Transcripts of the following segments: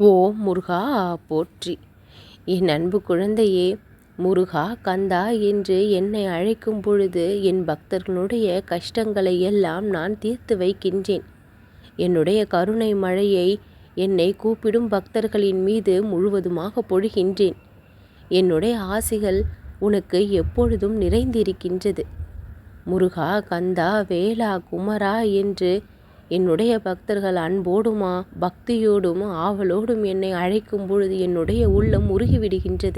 ஓ முருகா போற்றி. என் அன்பு குழந்தையே முருகா கந்தா என்று என்னை அழைக்கும் பொழுது என் பக்தர்களுடைய கஷ்டங்களை எல்லாம் நான் தீர்த்து வைக்கின்றேன். என்னுடைய கருணை மழையை என்னை கூப்பிடும் பக்தர்களின் மீது முழுவதுமாக பொழிகின்றேன். என்னுடைய ஆசிகள் உனக்கு எப்பொழுதும் நிறைந்திருக்கின்றது. முருகா கந்தா வேலா குமரா என்று என்னுடைய பக்தர்கள் அன்போடுமா பக்தியோடும் ஆவலோடும் என்னை அழைக்கும் பொழுது என்னுடைய உள்ளம் உருகிவிடுகின்றது.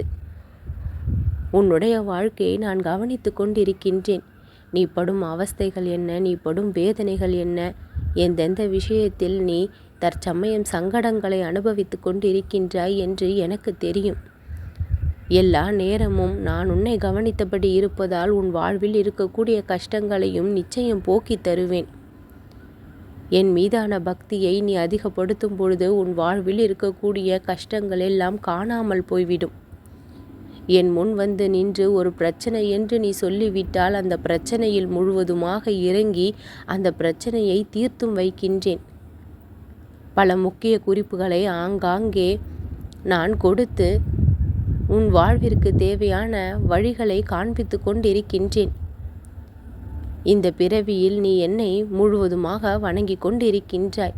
உன்னுடைய வாழ்க்கையை நான் கவனித்து கொண்டிருக்கின்றேன். நீ படும் அவஸ்தைகள் என்ன? நீ படும் வேதனைகள் என்ன? எந்தெந்த விஷயத்தில் நீ தற்சமயம் சங்கடங்களை அனுபவித்து கொண்டிருக்கின்றாய் என்று எனக்கு தெரியும். எல்லா நேரமும் நான் உன்னை கவனித்தபடி இருப்பதால் உன் வாழ்வில் இருக்கக்கூடிய கஷ்டங்களையும் நிச்சயம் போக்கி தருவேன். என் மீதான பக்தியை நீ அதிகப்படுத்தும் பொழுது உன் வாழ்வில் இருக்கக்கூடிய கஷ்டங்கள் எல்லாம் காணாமல் போய்விடும். என் முன் வந்து நின்று ஒரு பிரச்சனை என்று நீ சொல்லிவிட்டால் அந்த பிரச்சனையில் முழுவதுமாக இறங்கி அந்த பிரச்சனையை தீர்த்தும் வைக்கின்றேன். பல முக்கிய குறிப்புகளை ஆங்காங்கே நான் கொடுத்து உன் வாழ்விற்கு தேவையான வழிகளை காண்பித்து கொண்டிருக்கின்றேன். இந்த பிறவியில் நீ என்னை முழுவதுமாக வணங்கி கொண்டிருக்கின்றாய்.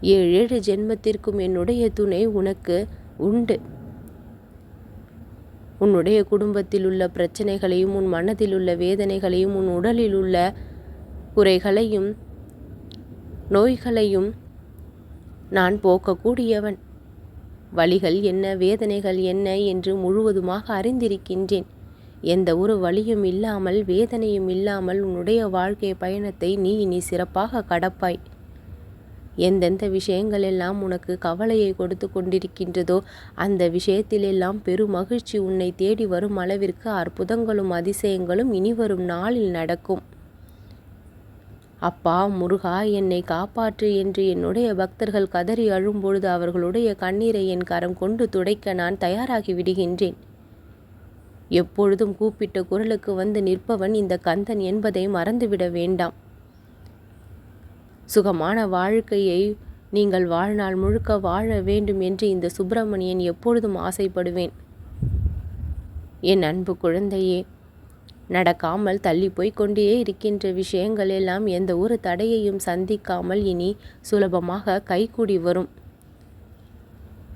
ஏழேழு ஜென்மத்திற்கும் என்னுடைய துணை உனக்கு உண்டு. உன்னுடைய குடும்பத்தில் உள்ள பிரச்சனைகளையும் உன் மனதில் உள்ள வேதனைகளையும் உன் உடலில் உள்ள குறைகளையும் நோய்களையும் நான் போக்கக்கூடியவன். வழிகள் என்ன வேதனைகள் என்ன என்று முழுவதுமாக அறிந்திருக்கின்றேன். எந்த ஒரு வழியும் இல்லாமல் வேதனையும் இல்லாமல் உன்னுடைய வாழ்க்கை பயணத்தை நீ இனி சிறப்பாக கடப்பாய். எந்தெந்த விஷயங்கள் எல்லாம் உனக்கு கவலையை கொடுத்து கொண்டிருக்கின்றதோ அந்த விஷயத்திலெல்லாம் பெரும் மகிழ்ச்சி உன்னை தேடி வரும் அளவிற்கு அற்புதங்களும் அதிசயங்களும் இனி வரும் நாளில் நடக்கும். அப்பா முருகா என்னை காப்பாற்று என்று என்னுடைய பக்தர்கள் கதறி அழும்பொழுது அவர்களுடைய கண்ணீரை என் கரம் கொண்டு துடைக்க நான் தயாராகி விடுகின்றேன். எப்பொழுதும் கூப்பிட்ட குரலுக்கு வந்து நிற்பவன் இந்த கந்தன் என்பதை மறந்துவிட வேண்டாம். சுகமான வாழ்க்கையை நீங்கள் வாழ்நாள் முழுக்க வாழ வேண்டும் என்று இந்த சுப்பிரமணியன் எப்பொழுதும் ஆசைப்படுவேன். என் அன்பு குழந்தையே நடக்காமல் தள்ளி போய் கொண்டே இருக்கின்ற விஷயங்கள் எல்லாம் எந்த ஒரு தடையையும் சந்திக்காமல் இனி சுலபமாக கைகூடி வரும்.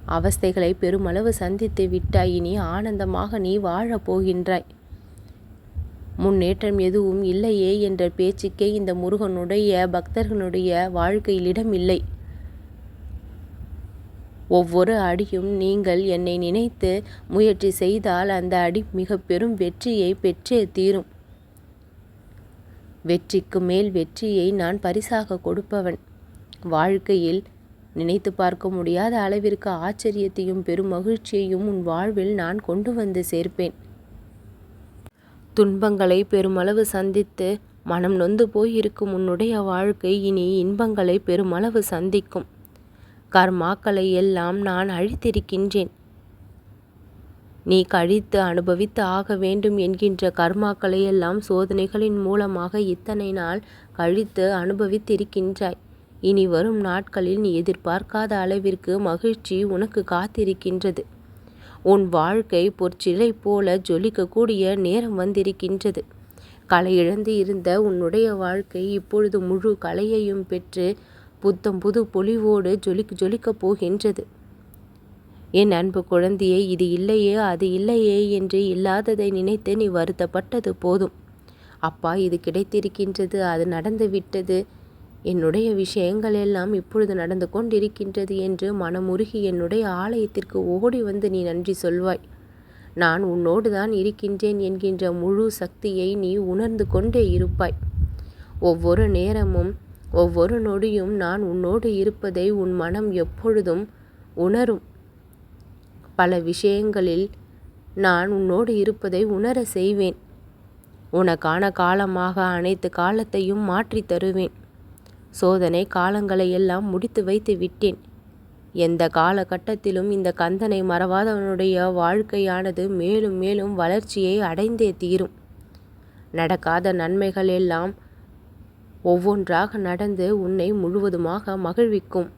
அவஸ்தைகளை பெருமளவு சந்தித்து விட்டாய். இனி ஆனந்தமாக நீ வாழப் போகின்றாய். முன்னேற்றம் எதுவும் இல்லையே என்ற பேச்சுக்கே இந்த முருகனுடைய பக்தர்களுடைய வாழ்க்கையில் இடமில்லை ஒவ்வொரு அடியும் நீங்கள் என்னை நினைத்து முயற்சி செய்தால் அந்த அடி மிக பெரும் வெற்றியை பெற்றே தீரும். வெற்றிக்கு மேல் வெற்றியை நான் பரிசாக கொடுப்பவன். வாழ்க்கையில் நினைத்து பார்க்க முடியாத அளவிற்கு ஆச்சரியத்தையும் பெரும் மகிழ்ச்சியையும் உன் வாழ்வில் நான் கொண்டு வந்து சேர்ப்பேன். துன்பங்களை பெருமளவு சந்தித்து மனம் நொந்து போயிருக்கும் உன்னுடைய வாழ்க்கை இனி இன்பங்களை பெருமளவு சந்திக்கும். கர்மாக்களை எல்லாம் நான் அழித்திருக்கின்றேன். நீ கழித்து அனுபவித்து ஆக வேண்டும் என்கின்ற கர்மாக்களை எல்லாம் சோதனைகளின் மூலமாக இத்தனை நாள் கழித்து அனுபவித்திருக்கின்றாய். இனி வரும் நாட்களில் நீ எதிர்பார்க்காத அளவிற்கு மகிழ்ச்சி உனக்கு காத்திருக்கின்றது. உன் வாழ்க்கை பொற்சிலை போல ஜொலிக்கக்கூடிய நேரம் வந்திருக்கின்றது. கலை இழந்து இருந்த உன்னுடைய வாழ்க்கை இப்பொழுது முழு கலையையும் பெற்று புத்தம் புது பொலிவோடு ஜொலிக்க ஜொலிக்கப் போகின்றது. என் அன்பு குழந்தையே இது இல்லையே அது இல்லையே என்று இல்லாததை நினைத்து நீ வருத்தப்பட்டது போதும். அப்பா இது கிடைத்திருக்கின்றது அது நடந்து விட்டது என்னுடைய விஷயங்கள் எல்லாம் இப்பொழுது நடந்து கொண்டிருக்கின்றது என்று மனமுருகி என்னுடைய ஆலயத்திற்கு ஓடி வந்து நீ நன்றி சொல்வாய். நான் உன்னோடு தான் இருக்கின்றேன் என்கின்ற முழு சக்தியை நீ உணர்ந்து கொண்டே இருப்பாய். ஒவ்வொரு நேரமும் ஒவ்வொரு நொடியும் நான் உன்னோடு இருப்பதை உன் மனம் எப்பொழுதும் உணரும். பல விஷயங்களில் நான் உன்னோடு இருப்பதை உணர செய்வேன். உனக்கான காலமாக அனைத்து காலத்தையும் மாற்றித் தருவேன். சோதனை காலங்களை எல்லாம் முடித்து வைத்து விட்டேன். எந்த காலகட்டத்திலும் இந்த கந்தனை மறவாதவனுடைய வாழ்க்கையானது மேலும் மேலும் வளர்ச்சியை அடைந்தே தீரும். நடக்காத நன்மைகள் எல்லாம் ஒவ்வொன்றாக நடந்து உன்னை முழுவதுமாக மகிழ்விக்கும்.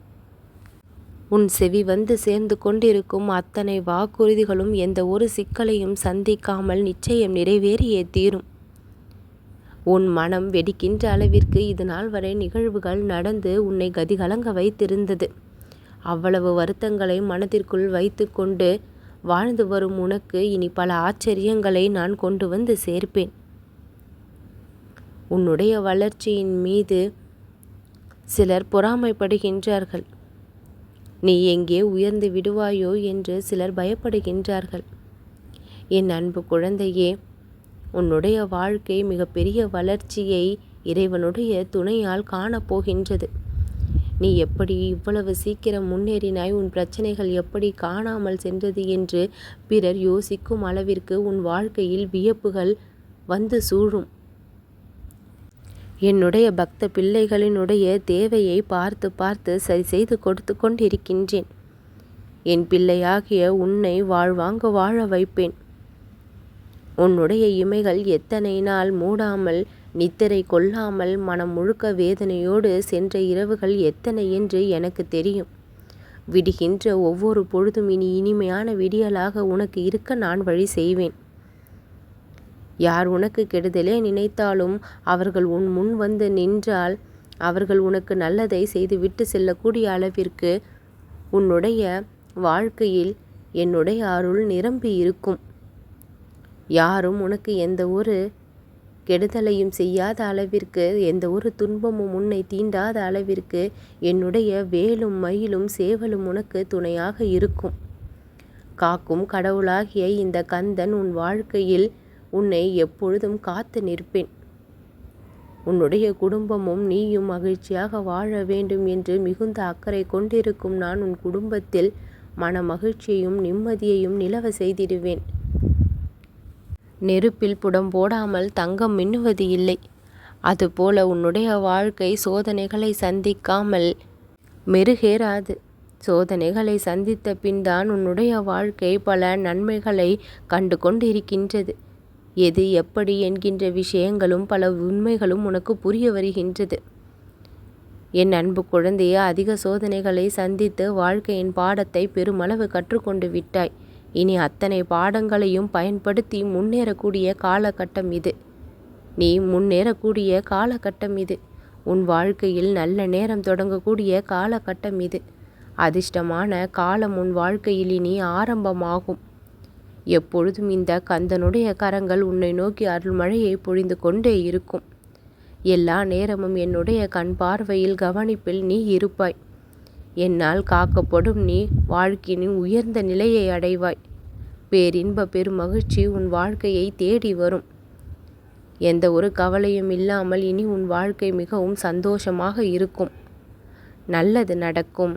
உன் செவி வந்து சேர்ந்து கொண்டிருக்கும் அத்தனை வாக்குறுதிகளும் எந்த ஒரு சிக்கலையும் சந்திக்காமல் நிச்சயம் நிறைவேறியே தீரும். உன் மனம் வெடிக்கின்ற அளவிற்கு இது நாள் வரை நிகழ்வுகள் நடந்து உன்னை கதிகலங்க வைத்திருந்தது. அவ்வளவு வருத்தங்களை மனதிற்குள் வைத்து கொண்டு வாழ்ந்து வரும் உனக்கு இனி பல ஆச்சரியங்களை நான் கொண்டு வந்து சேர்ப்பேன். உன்னுடைய வளர்ச்சியின் மீது சிலர் பொறாமைப்படுகின்றார்கள். நீ எங்கே உயர்ந்து விடுவாயோ என்று சிலர் பயப்படுகின்றார்கள். என் அன்பு குழந்தையே உன்னுடைய வாழ்க்கை மிகப்பெரிய வளர்ச்சியை இறைவனுடைய துணையால் காணப்போகின்றது. நீ எப்படி இவ்வளவு சீக்கிரம் முன்னேறினாய்? உன் பிரச்சனைகள் எப்படி காணாமல் சென்றது என்று பிறர் யோசிக்கும் அளவிற்கு உன் வாழ்க்கையில் வியப்புகள் வந்து சூழும். என்னுடைய பக்த பிள்ளைகளினுடைய தேவையை பார்த்து பார்த்து சரி செய்து கொடுத்து கொண்டிருக்கின்றேன். என் பிள்ளையாகிய உன்னை வாழ்வாங்க வாழ வைப்பேன். உன்னுடைய இமைகள் எத்தனை நாள் மூடாமல் நித்திரை கொள்ளாமல் மனம் முழுக்க வேதனையோடு சென்ற இரவுகள் எத்தனை என்று எனக்கு தெரியும். விடுகின்ற ஒவ்வொரு பொழுதும் இனி இனிமையான விடியலாக உனக்கு இருக்க நான் வழி செய்வேன். யார் உனக்கு கெடுதலே நினைத்தாலும் அவர்கள் உன் முன் வந்து நின்றால் அவர்கள் உனக்கு நல்லதை செய்து விட்டு செல்லக்கூடிய அளவிற்கு உன்னுடைய வாழ்க்கையில் என்னுடைய அருள் நிரம்பி இருக்கும். யாரும் உனக்கு எந்த ஒரு கெடுதலையும் செய்யாத அளவிற்கு எந்த ஒரு துன்பமும் உன்னை தீண்டாத அளவிற்கு என்னுடைய வேலும் மயிலும் சேவலும் உனக்கு துணையாக இருக்கும். காக்கும் கடவுளாகிய இந்த கந்தன் உன் வாழ்க்கையில் உன்னை எப்பொழுதும் காத்து நிற்பேன். உன்னுடைய குடும்பமும் நீயும் மகிழ்ச்சியாக வாழ வேண்டும் என்று மிகுந்த அக்கறை கொண்டிருக்கும் நான் உன் குடும்பத்தில் மன மகிழ்ச்சியையும் நிம்மதியையும் நிலவ செய்திடுவேன். நெருப்பில் புடம் போடாமல் தங்கம் மின்னுவது இல்லை. அதுபோல உன்னுடைய வாழ்க்கை சோதனைகளை சந்திக்காமல் மெருகேறாது. சோதனைகளை சந்தித்த பின்தான் உன்னுடைய வாழ்க்கை பல நன்மைகளை கண்டு கொண்டிருக்கின்றது எது எப்படி என்கின்ற விஷயங்களும் பல உண்மைகளும் உனக்கு புரிய வருகின்றது. என் அன்பு குழந்தையே அதிக சோதனைகளை சந்தித்து வாழ்க்கையின் பாடத்தை பெருமளவு கற்றுக்கொண்டு விட்டாய். இனி அத்தனை பாடங்களையும் பயன்படுத்தி முன்னேறக்கூடிய காலகட்டம் இது. நீ முன்னேறக்கூடிய காலகட்டம் இது. உன் வாழ்க்கையில் நல்ல நேரம் தொடங்கக்கூடிய காலகட்டம் இது. அதிர்ஷ்டமான காலம் உன் வாழ்க்கையில் இனி ஆரம்பமாகும். எப்பொழுதும் இந்த கந்தனுடைய கரங்கள் உன்னை நோக்கி அருள்மழையை பொழிந்து கொண்டே இருக்கும். எல்லா நேரமும் என்னுடைய கண் பார்வையில் கவனிப்பில் நீ இருப்பாய். என்னால் காக்கப்படும் நீ வாழ்க்கையின் உயர்ந்த நிலையை அடைவாய். பேரின்ப பெருமகிழ்ச்சி உன் வாழ்க்கையை தேடி வரும். எந்த ஒரு கவலையும் இல்லாமல் இனி உன் வாழ்க்கை மிகவும் சந்தோஷமாக இருக்கும். நல்லது நடக்கும்.